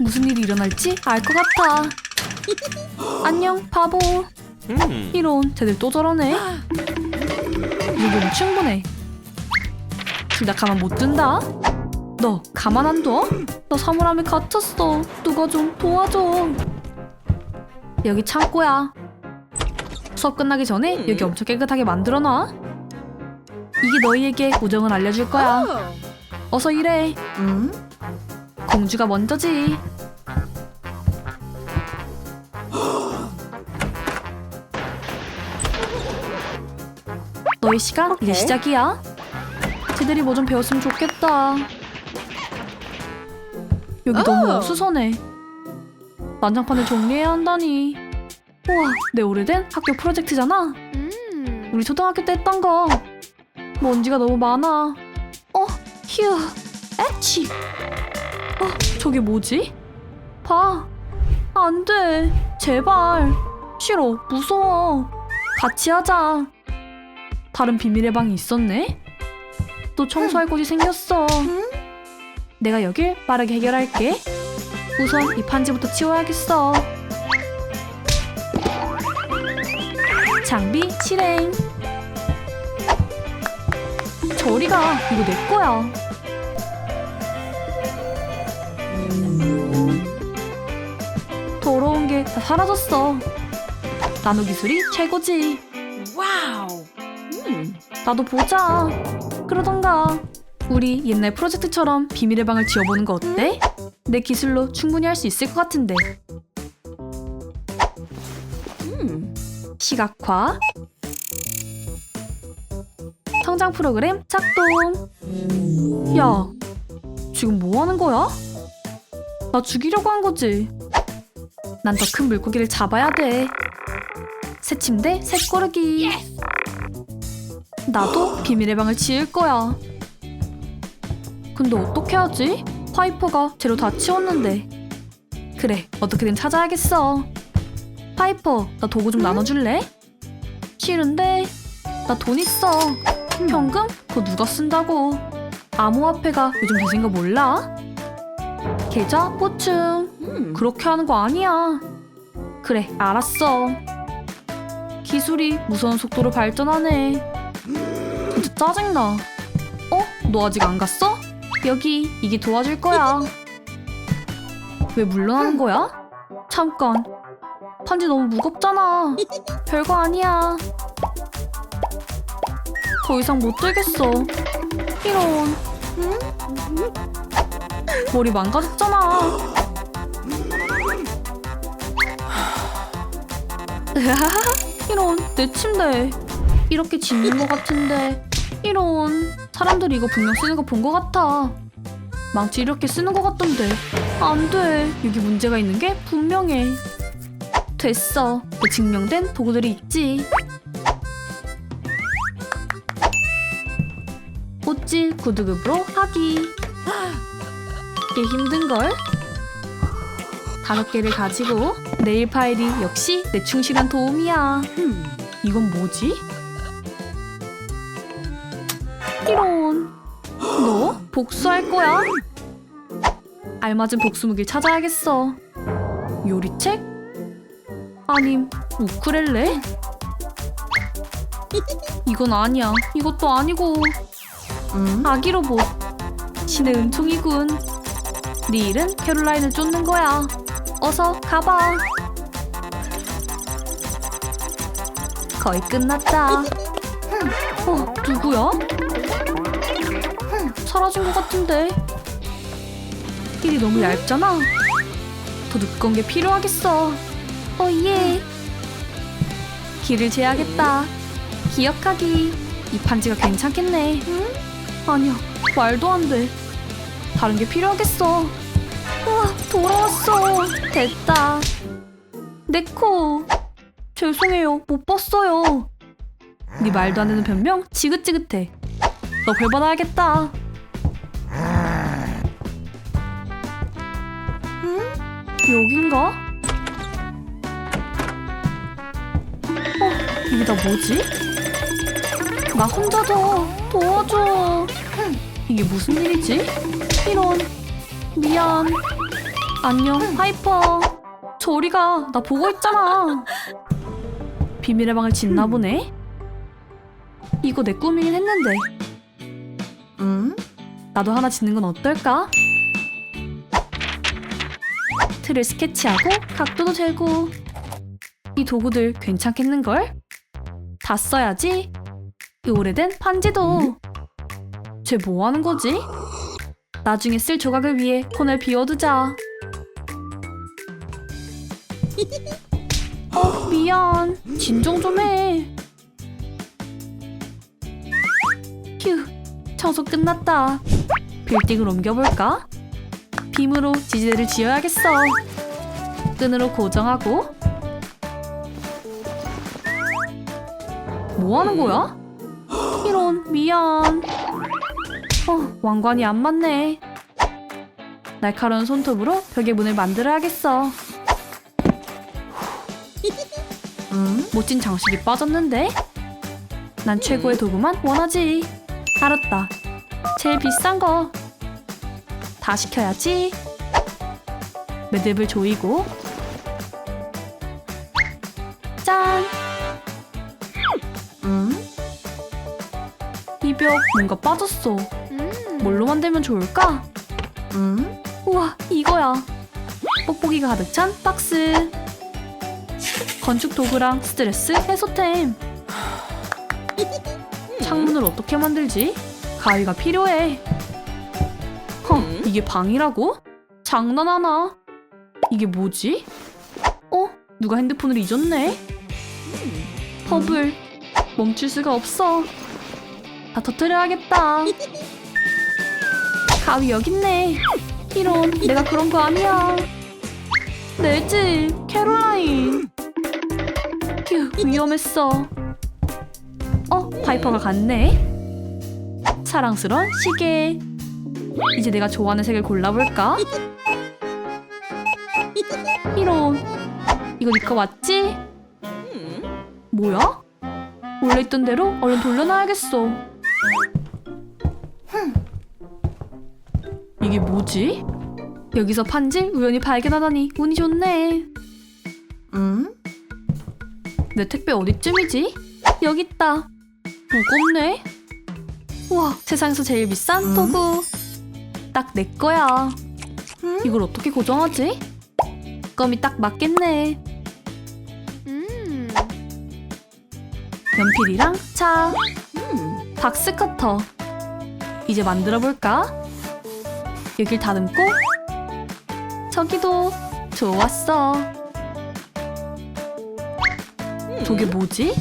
무슨 일이 일어날지 알 것 같아. 안녕, 바보. 음. 이런, 쟤들 또 저러네. 이건 충분해. 둘 다 가만 못 둔다. 너 가만 안 둬? 너 사물함에 갇혔어. 누가 좀 도와줘. 여기 창고야. 수업 끝나기 전에 여기 엄청 깨끗하게 만들어놔. 이게 너희에게 우정을 알려줄 거야. 어서 일해. 공주가 먼저지. 너희 시간 이제 시작이야. 쟤들이 뭐 좀 배웠으면 좋겠다. 여기 너무 어수선해. 난장판을 정리해야 한다니. 우와, 내 오래된 학교 프로젝트잖아. 우리 초등학교 때 했던 거. 먼지가 너무 많아. 어, 휴, 에치. 어, 저게 뭐지? 봐. 안 돼. 제발. 싫어. 무서워. 같이 하자. 다른 비밀의 방이 있었네? 또 청소할 곳이 생겼어. 내가 여길 빠르게 해결할게. 우선 이 판지부터 치워야겠어. 장비 실행. 저리 가 이거 내 거야. 더러운 게 다 사라졌어. 나노 기술이 최고지. 와우. 나도 보자. 그러던가. 우리 옛날 프로젝트처럼 비밀의 방을 지어보는 거 어때? 내 기술로 충분히 할 수 있을 것 같은데. 시각화. 성장 프로그램 작동. 야, 지금 뭐 하는 거야? 나 죽이려고 한 거지. 난 더 큰 물고기를 잡아야 돼. 새 침대, 새 꼬르기. 나도 비밀의 방을 지을 거야. 근데 어떻게 하지? 파이퍼가 재료 다 치웠는데. 그래, 어떻게든 찾아야겠어. 파이퍼, 나 도구 좀 나눠줄래? 싫은데. 나 돈 있어. 현금? 그거 누가 쓴다고. 암호화폐가 요즘 대세인 거 몰라? 계좌 보충. 그렇게 하는 거 아니야. 그래, 알았어. 기술이 무서운 속도로 발전하네. 진짜 짜증나. 어? 너 아직 안 갔어? 여기, 이게 도와줄 거야. 왜 물러나는 거야? 잠깐. 판지 너무 무겁잖아. 별거 아니야. 더 이상 못 들겠어. 이런. 머리 망가졌잖아. 이런, 내 침대. 이렇게 짓는 것 같은데. 이런. 사람들이 이거 분명 쓰는 거 본 것 같아. 망치 이렇게 쓰는 것 같던데. 안 돼. 여기 문제가 있는 게 분명해. 됐어. 그 증명된 도구들이 있지. 꽃질 9등급으로 하기. 꽤 힘든걸? 다섯 개를 가지고 네일 파일이 역시 내 충실한 도움이야. 이건 뭐지? 이런. 너 복수할 거야? 알맞은 복수 무기를 찾아야겠어. 요리책? 아님 우쿨렐레? 이건 아니야. 이것도 아니고. 아기 로봇. 신의 은총이군. 네 일은 캐롤라인을 쫓는 거야. 어서 가봐. 거의 끝났다. 어, 누구야? 사라진 것 같은데. 길이 너무 얇잖아. 더 두꺼운 게 필요하겠어. 어, 예. 길을 재야겠다. 기억하기. 이 반지가 괜찮겠네. 아니야, 말도 안 돼. 다른 게 필요하겠어. 우와, 돌아왔어. 됐다. 네코. 죄송해요, 못 봤어요. 네 말도 안 되는 변명 지긋지긋해. 너 벌 받아야겠다. 여긴가? 어, 이게 다 뭐지? 나 혼자도 도와줘. 이게 무슨 일이지? 이런. 미안. 안녕, 파이퍼. 저리 가, 나 보고 있잖아. 비밀의 방을 짓나 보네. 이거 내 꿈이긴 했는데. 응? 나도 하나 짓는 건 어떨까? 틀을 스케치하고 각도도 재고 이 도구들 괜찮겠는걸? 다 써야지 이 오래된 판지도 쟤 뭐하는 거지? 나중에 쓸 조각을 위해 폰을 비워두자 어 미안 진정 좀해 휴 청소 끝났다. 빌딩을 옮겨볼까? 빔으로 지지대를 지어야겠어. 끈으로 고정하고. 뭐 하는 거야? 이런, 미안. 어, 왕관이 안 맞네. 날카로운 손톱으로 벽의 문을 만들어야겠어. 응? 멋진 장식이 빠졌는데? 난 최고의 도구만 원하지. 알았다. 제일 비싼 거. 다 시켜야지. 매듭을 조이고. 짠! 응? 이벽 뭔가 빠졌어. 뭘로 만들면 좋을까? 응? 우와, 이거야. 뽁뽁이가 가득 찬 박스. 건축 도구랑 스트레스 해소템. 창문을 어떻게 만들지? 가위가 필요해. 헉, 이게 방이라고? 장난하나? 이게 뭐지? 어? 누가 핸드폰을 잊었네? 버블. 멈출 수가 없어. 다 터뜨려야겠다. 가위 여기 있네. 이런, 내가 그런 거 아니야. 내 집, 캐롤라인. 휴, 위험했어. 어, 파이퍼가 갔네. 사랑스러운 시계. 이제 내가 좋아하는 색을 골라볼까? 이런. 이거 네거 맞지? 뭐야? 원래 있던 대로 얼른 돌려놔야겠어. 이게 뭐지? 여기서 판지 우연히 발견하다니 운이 좋네. 응? 내 택배 어디쯤이지? 여기 있다. 무겁네. 우와, 세상에서 제일 비싼 음? 도구. 딱 내 거야. 음? 이걸 어떻게 고정하지? 껌이 딱 맞겠네. 연필이랑 차, 박스 커터. 이제 만들어 볼까? 여길 다듬고 저기도 좋았어. 저게 뭐지?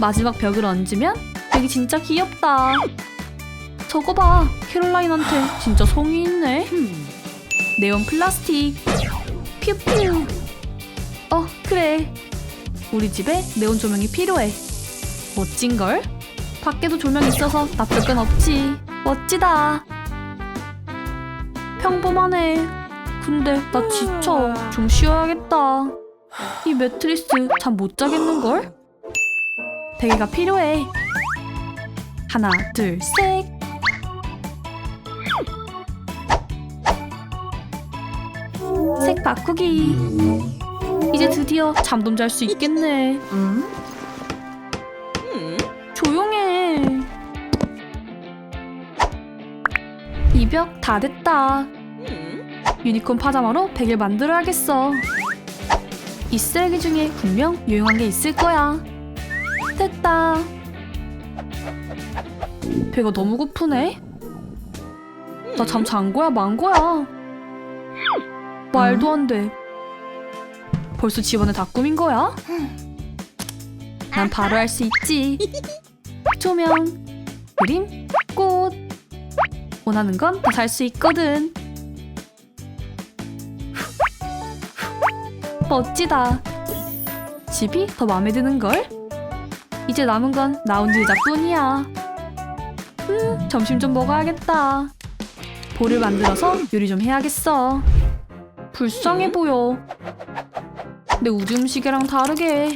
마지막 벽을 얹으면 여기 진짜 귀엽다. 저거 봐, 캐롤라인한테 진짜 성이 있네. 네온 플라스틱. 퓨퓨. 어, 그래. 우리 집에 네온 조명이 필요해. 멋진 걸? 밖에도 조명 있어서 나쁠 건 없지. 멋지다. 평범하네. 근데 나 지쳐. 좀 쉬어야겠다. 이 매트리스 잠 못 자겠는걸? 베개가 필요해. 하나, 둘, 셋. 색 바꾸기. 이제 드디어 잠좀잘수 있겠네. 응? 조용해. 이벽 다 됐다. 유니콘 파자마로 베개를 만들어야겠어. 이 쓰레기 중에 분명 유용한 게 있을 거야. 됐다. 배가 너무 고프네. 나 잠 잔 거야, 만 거야. 말도 안 돼. 벌써 집안에 다 꾸민 거야? 난 바로 할 수 있지. 조명, 그림, 꽃. 원하는 건 다 살 수 있거든. 멋지다. 집이 더 마음에 드는 걸. 이제 남은 건 라운지 의자뿐이야. 음, 점심 좀 먹어야겠다. 볼을 만들어서 요리 좀 해야겠어. 불쌍해 보여. 내 우주 음식이랑 다르게.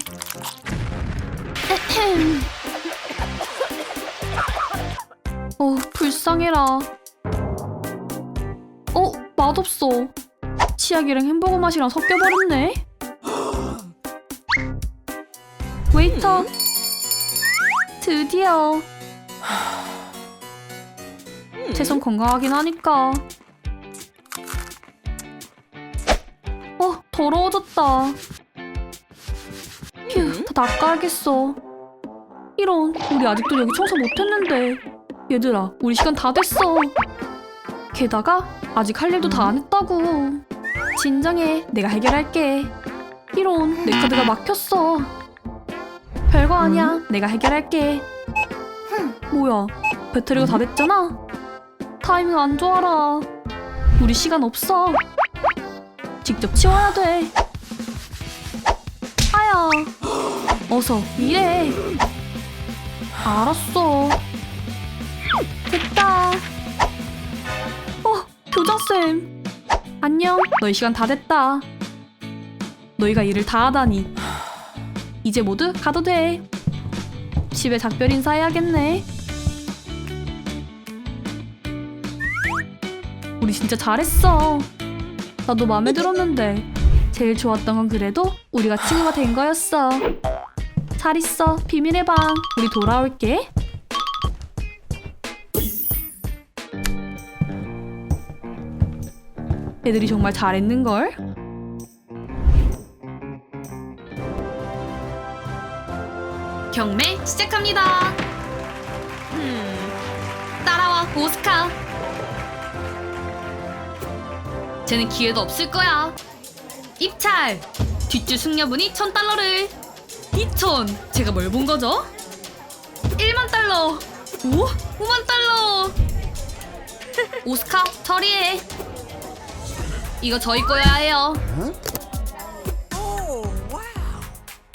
어, 불쌍해라. 어, 맛없어. 치약이랑 햄버거 맛이랑 섞여버렸네. 웨이터. 드디어. 제손 건강하긴 하니까. 더러워졌다. 휴, 다 닦아야겠어. 이런, 우리 아직도 여기 청소 못했는데. 얘들아, 우리 시간 다 됐어. 게다가 아직 할 일도 다 안 했다고. 진정해, 내가 해결할게. 이런, 내 카드가 막혔어. 별거 아니야, 내가 해결할게. 뭐야, 배터리가 다 됐잖아. 타이밍 안 좋아라. 우리 시간 없어. 직접 치워야 돼. 아야, 어서 일해. 알았어. 됐다. 어, 교장쌤. 안녕. 너희 시간 다 됐다. 너희가 일을 다 하다니. 이제 모두 가도 돼. 집에 작별 인사해야겠네. 우리 진짜 잘했어. 나도 마음에 들었는데 제일 좋았던 건 그래도 우리가 친구가 된 거였어. 잘 있어, 비밀의 방. 우리 돌아올게. 애들이 정말 잘했는 걸. 경매 시작합니다. 음, 따라와 오스카. 쟤는 기회도 없을 거야. 입찰. 뒷줄 숙녀분이 천 달러를. 2천. 제가 뭘 본 거죠? 1만 달러. 오? 5만 달러. 오스카 처리해. 이거 저희 거야 해요.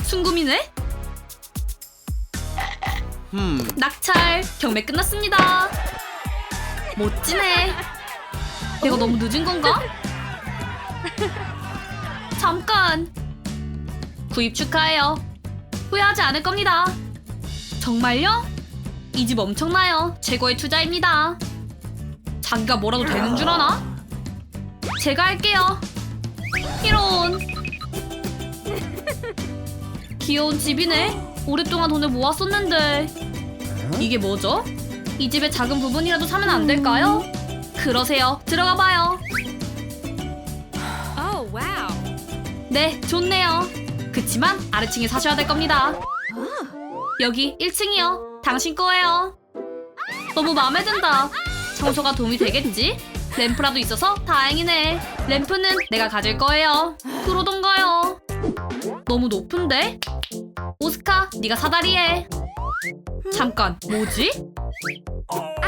순금이네? Hmm. 낙찰 경매 끝났습니다. 멋지네. 내가 너무 늦은 건가? 잠깐. 구입 축하해요. 후회하지 않을 겁니다. 정말요? 이 집 엄청나요. 최고의 투자입니다. 자기가 뭐라도 되는 줄 아나? 제가 할게요. 이런. 귀여운 집이네. 오랫동안 돈을 모았었는데. 이게 뭐죠? 이 집의 작은 부분이라도 사면 안 될까요? 그러세요. 들어가 봐요. 네, 좋네요. 그치만 아래층에 사셔야 될 겁니다. 여기 1층이요. 당신 거예요. 너무 마음에 든다. 청소가 도움이 되겠지? 램프라도 있어서 다행이네. 램프는 내가 가질 거예요. 그러던가요. 너무 높은데? 오스카, 네가 사다리해. 잠깐, 뭐지?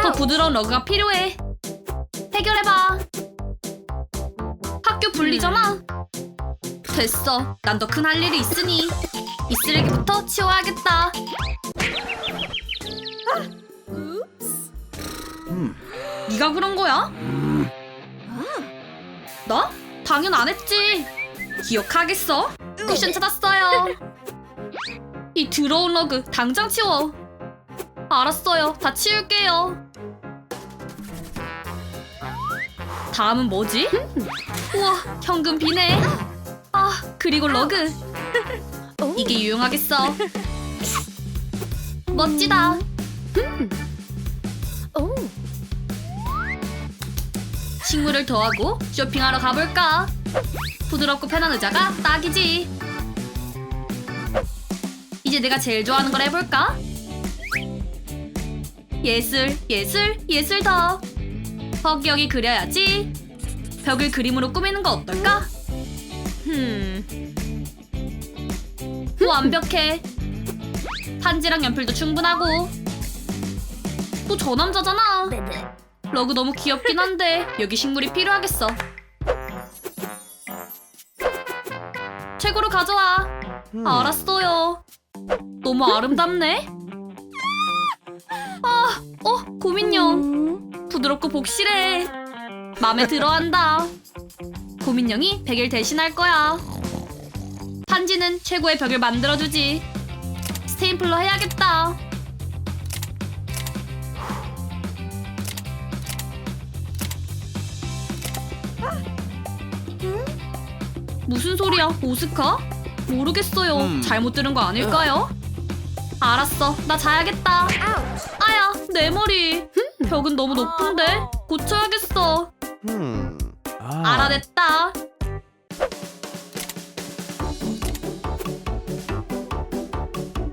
더 부드러운 러그가 필요해. 해결해봐. 학교 분리잖아. 됐어. 난 더 큰 할 일이 있으니 이 쓰레기부터 치워야겠다. 네가 그런 거야? 나? 당연 안 했지. 기억하겠어? 쿠션 찾았어요. 이 더러운 러그 당장 치워. 알았어요. 다 치울게요. 다음은 뭐지? 우와, 현금 비네. 아, 그리고 러그. 이게 유용하겠어. 멋지다. Oh. 식물을 더하고 쇼핑하러 가볼까? 부드럽고 편한 의자가 딱이지. 이제 내가 제일 좋아하는 걸 해볼까? 예술, 예술, 예술 더. 헉 여기 그려야지. 벽을 그림으로 꾸미는 거 어떨까? Hmm. 완벽해. 판지랑 연필도 충분하고. 또 저 남자잖아. 러그 너무 귀엽긴 한데 여기 식물이 필요하겠어. 최고로 가져와. 알았어요. 너무 아름답네. 아, 어, 고민형. 부드럽고 복실해. 마음에 들어한다. 고민형이 베개를 대신할 거야. 판지는 최고의 벽을 만들어주지. 스테인플러 해야겠다. 무슨 소리야, 오스카? 모르겠어요. 음. 잘못 들은 거 아닐까요? 알았어, 나 자야겠다. 아야, 내 머리. 벽은 너무 높은데 고쳐야겠어. Hmm. 알아냈다.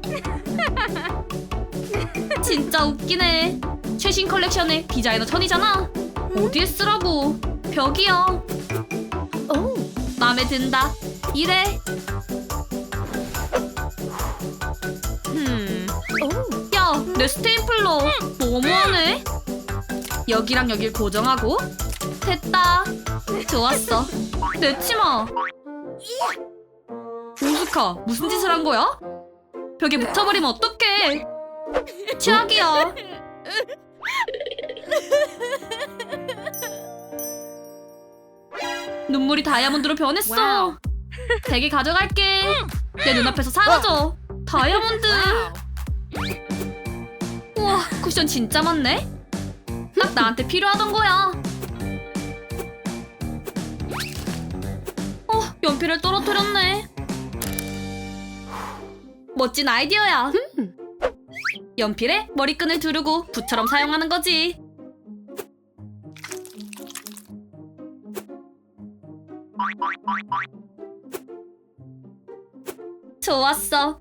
진짜 웃기네. 최신 컬렉션의 디자이너 천이잖아. 어디에 쓰라고? 벽이요. 오. 마음에 든다. 이래. 오. 야, 내 스테이플러 너무하네. 여기랑 여길 고정하고 됐다. 좋았어. 내 치마. 오스카, 무슨 짓을 한 거야? 벽에 묻혀버리면 어떡해? 최악이야. 눈물이 다이아몬드로 변했어. 되게 가져갈게. 내 눈앞에서 사라져. 다이아몬드. 우와, 쿠션 진짜 많네. 딱 나한테 필요하던 거야. 연필을 떨어뜨렸네. 멋진 아이디어야. 연필에 머리끈을 두르고 붓처럼 사용하는 거지. 좋았어.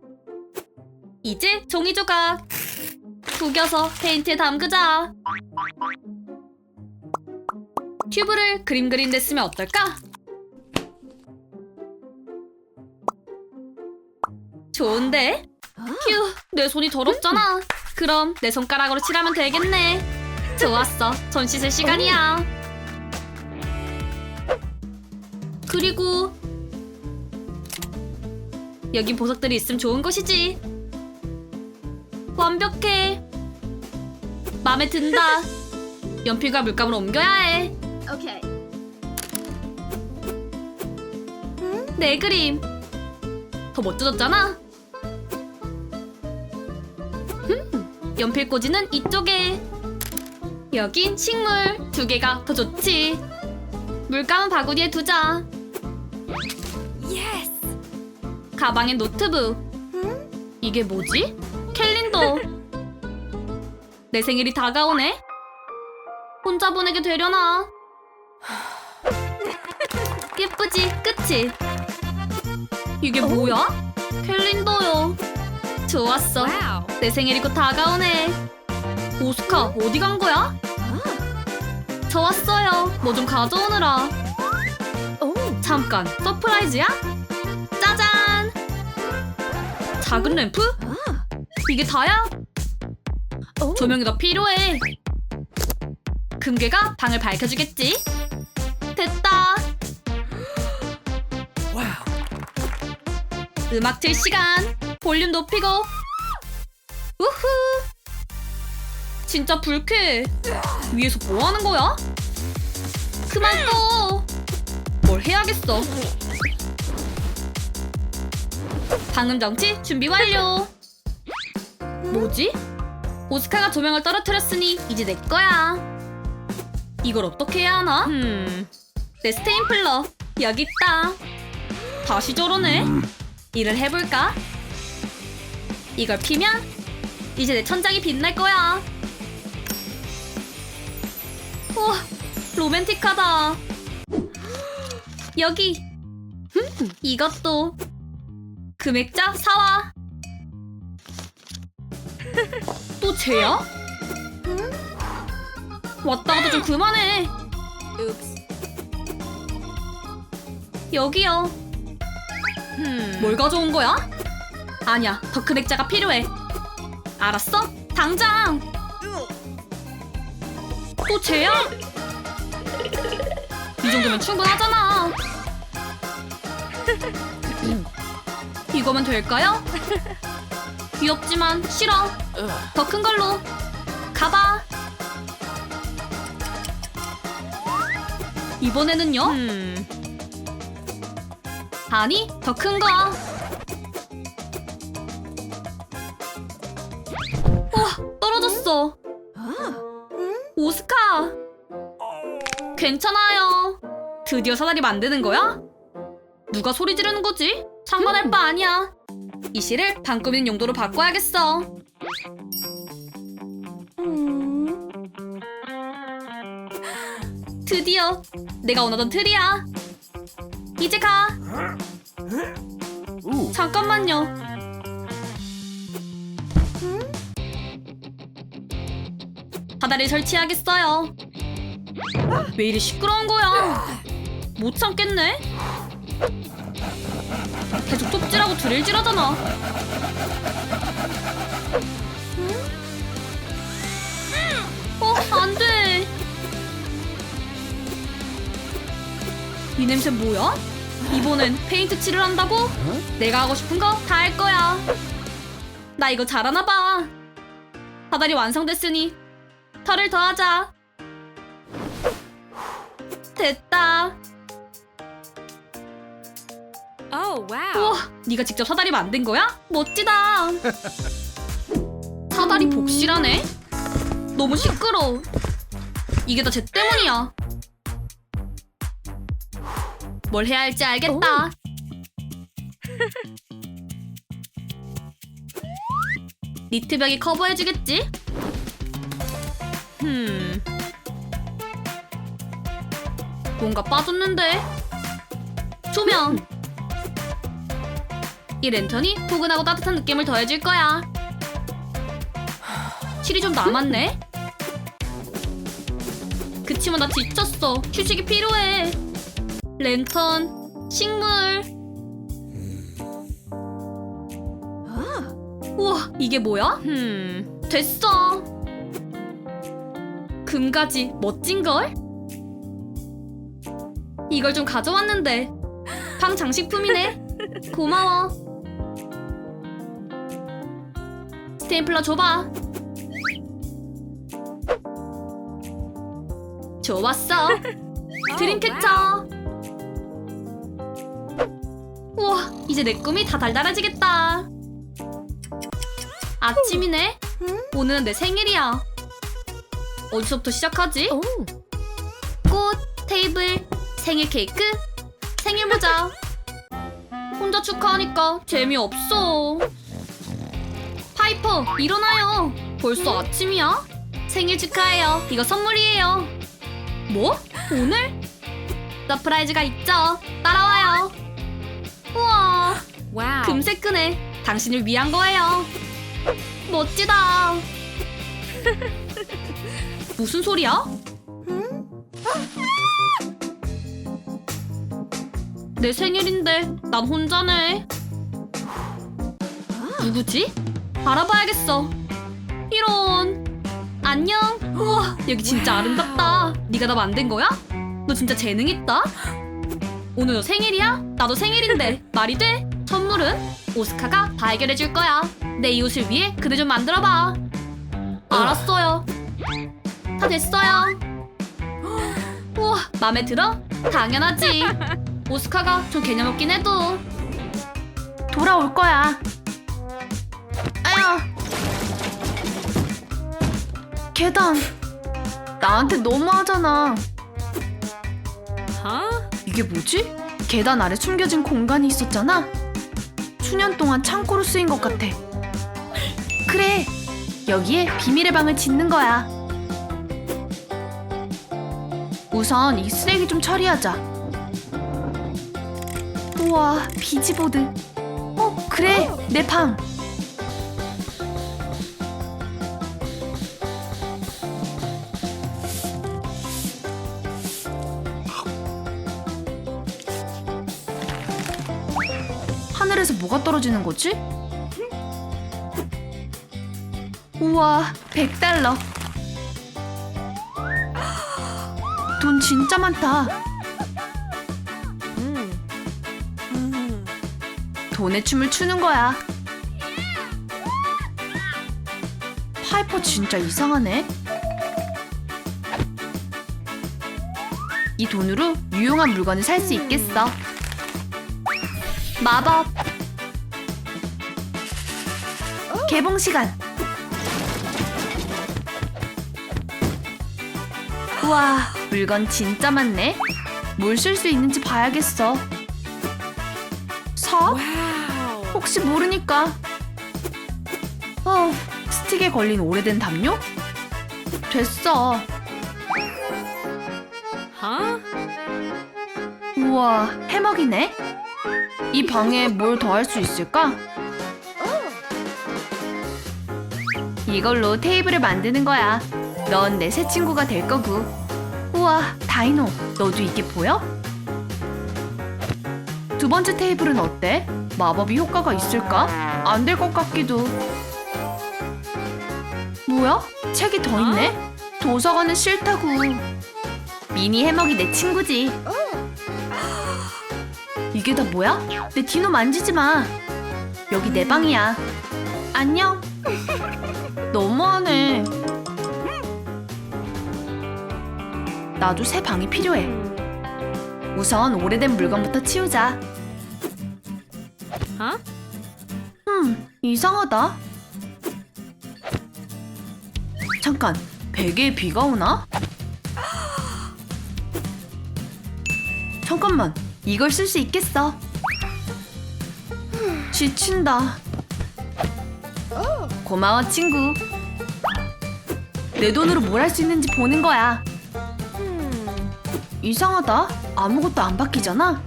이제 종이 조각. 구겨서 페인트에 담그자. 튜브를 그림 그린 데 쓰면 어떨까? 좋은데? 휴, 내 손이 더럽잖아. 그럼 내 손가락으로 칠하면 되겠네. 좋았어, 손 씻을 시간이야. 그리고 여긴 보석들이 있으면 좋은 것이지. 완벽해. 마음에 든다. 연필과 물감을 옮겨야 해. 오케이. 내 그림. 더 멋져졌잖아. 연필 꽂이는 이쪽에. 여긴 식물 두 개가 더 좋지. 물감은 바구니에 두자. Yes. 가방엔 노트북. 이게 뭐지? 캘린더. 내 생일이 다가오네. 혼자 보내게 되려나? 예쁘지, 그치? 이게 뭐야? 캘린더요. 좋았어. 내 생일이 곧 다가오네. 오스카, 어디 간 거야? 저 왔어요. 뭐 좀 가져오느라. 오. 잠깐, 서프라이즈야? 짜잔! 작은 램프? 이게 다야? 오. 조명이 더 필요해. 금괴가 방을 밝혀주겠지? 됐다. 음악 틀 시간. 볼륨 높이고. 우후. 진짜 불쾌해. 위에서 뭐 하는 거야? 그만 꺼. 뭘 해야겠어. 방음 정치 준비 완료. 뭐지? 오스카가 조명을 떨어뜨렸으니 이제 내 거야. 이걸 어떻게 해야 하나? Hmm. 내 스테인플러 여기 있다. 다시 저러네. 일을 해볼까? 이걸 피면 이제 내 천장이 빛날 거야. 우와, 로맨틱하다. 여기. 음, 이것도 금액자 사와. 또 쟤야? 왔다 갔다 좀 그만해. 여기요. 뭘 가져온 거야? 아니야, 더큰 액자가 필요해. 알았어? 당장! 또 쟤야? 이 정도면 충분하잖아. 이거면 될까요? 귀엽지만 싫어. 더 큰 걸로. 가봐. 이번에는요? Hmm. 아니, 더 큰 거. 드디어 사다리 만드는 거야? 누가 소리 지르는 거지? 상관할 바 아니야. 이 실을 방 꾸미는 용도로 바꿔야겠어. 음. 드디어 내가 원하던 틀이야. 이제 가. 잠깐만요. 바다를 설치하겠어요. 왜 이리 시끄러운 거야? 못 참겠네. 계속 톱질하고 드릴질하잖아. 어, 안 돼. 이 냄새 뭐야? 이번엔 페인트 칠을 한다고? 내가 하고 싶은 거 다 할 거야. 나 이거 잘하나 봐. 바다리 완성됐으니 털을 더하자. 됐다. Oh, wow. 우와, 네가 직접 사다리 만든 거야? 멋지다. 사다리 복실하네. 너무 시끄러. 이게 다 쟤 때문이야. 뭘 해야 할지 알겠다. 니트벽이 커버해주겠지? Hmm. 뭔가 빠졌는데? 조명! 이 랜턴이 포근하고 따뜻한 느낌을 더해줄 거야. 실이 좀 남았네? 그치만 나 지쳤어. 휴식이 필요해. 랜턴, 식물. 우와, 이게 뭐야? Hmm. 됐어. 금가지 멋진걸? 이걸 좀 가져왔는데 방 장식품이네. 고마워. 스테이플러 줘봐. 좋았어. 드림캐쳐. 우와, 이제 내 꿈이 다 달달해지겠다. 아침이네. 오늘은 내 생일이야. 어디서부터 시작하지? 오. 꽃, 테이블, 생일 케이크, 생일 모자. 혼자 축하하니까 재미없어. 파이퍼, 일어나요. 벌써 아침이야? 생일 축하해요. 이거 선물이에요. 뭐? 오늘? 서프라이즈가 있죠. 따라와요. 우와, Wow. 금세 끄네. 당신을 위한 거예요. 멋지다. 무슨 소리야? 내 생일인데 난 혼자네. 누구지? 알아봐야겠어. 이런. 안녕. 우와, 여기 진짜 아름답다. 네가 나 만든 거야? 너 진짜 재능 있다. 오늘 너 생일이야? 나도 생일인데 말이 돼? 선물은 오스카가 다 해결해 줄 거야. 내이 옷을 위해 그대 좀 만들어 봐. 알았어요. 다 됐어요. 우와, 마음에 들어? 당연하지. 오스카가 좀 개념 없긴 해도 돌아올 거야. 아야. 계단. 나한테 너무하잖아. Huh? 이게 뭐지? 계단 아래 숨겨진 공간이 있었잖아. 수년 동안 창고로 쓰인 것 같아. 그래, 여기에 비밀의 방을 짓는 거야. 우선 이 쓰레기 좀 처리하자. 우와, 비지보드. 어, 그래, 내 방. 떨어지는 거지? 우와, 100달러. 돈 진짜 많다. 돈의 춤을 추는 거야. 파이퍼 진짜 이상하네. 이 돈으로 유용한 물건을 살 수 있겠어. 마법. 개봉 시간. 우와, 물건 진짜 많네. 뭘 쓸 수 있는지 봐야겠어. 밥? Wow. 혹시 모르니까. 어, 스틱에 걸린 오래된 담요? 됐어. Huh? 우와, 해먹이네. 이 방에 뭘 더 할 수 있을까? 이걸로 테이블을 만드는 거야. 넌 내 새 친구가 될 거고. 우와, 다이노, 너도 이게 보여? 두 번째 테이블은 어때? 마법이 효과가 있을까? 안 될 것 같기도. 뭐야? 책이 더 있네? 도서관은 싫다고. 미니 해먹이 내 친구지. 이게 다 뭐야? 내 디노 만지지 마. 여기 내 방이야. 안녕. 너무하네. 나도 새 방이 필요해. 우선 오래된 물건부터 치우자. Huh? 음, 이상하다. 잠깐, 베개에 비가 오나? 잠깐만, 이걸 쓸 수 있겠어. 지친다. 고마워, 친구. 내 돈으로 뭘 할 수 있는지 보는 거야. 이상하다. 아무것도 안 바뀌잖아.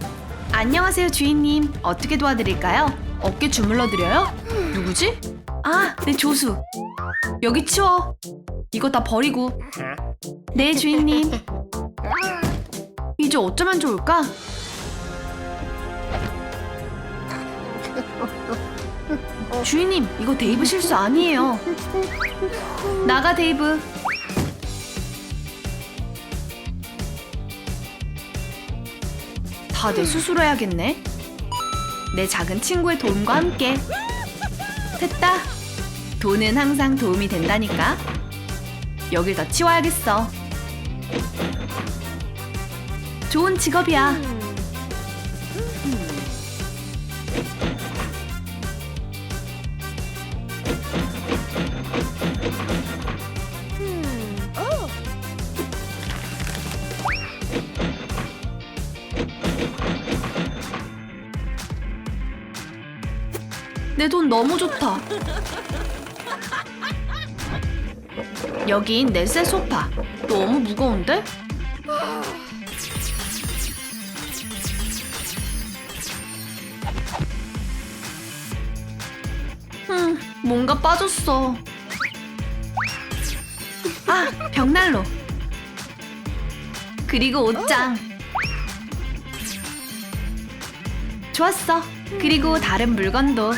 안녕하세요, 주인님. 어떻게 도와드릴까요? 어깨 주물러 드려요? 누구지? 아, 내 조수. 여기 치워. 이거 다 버리고. 네, 주인님. 이제 어쩌면 좋을까? 주인님, 이거 데이브 실수 아니에요. 나가, 데이브. 다 내 스스로 해야겠네. 내 작은 친구의 도움과 함께. 됐다. 돈은 항상 도움이 된다니까. 여길 더 치워야겠어. 좋은 직업이야. 내 돈 너무 좋다. 여긴 내 새 소파. 너무 무거운데? 음, 뭔가 빠졌어. 아, 벽난로. 그리고 옷장. 좋았어. 그리고 다른 물건도.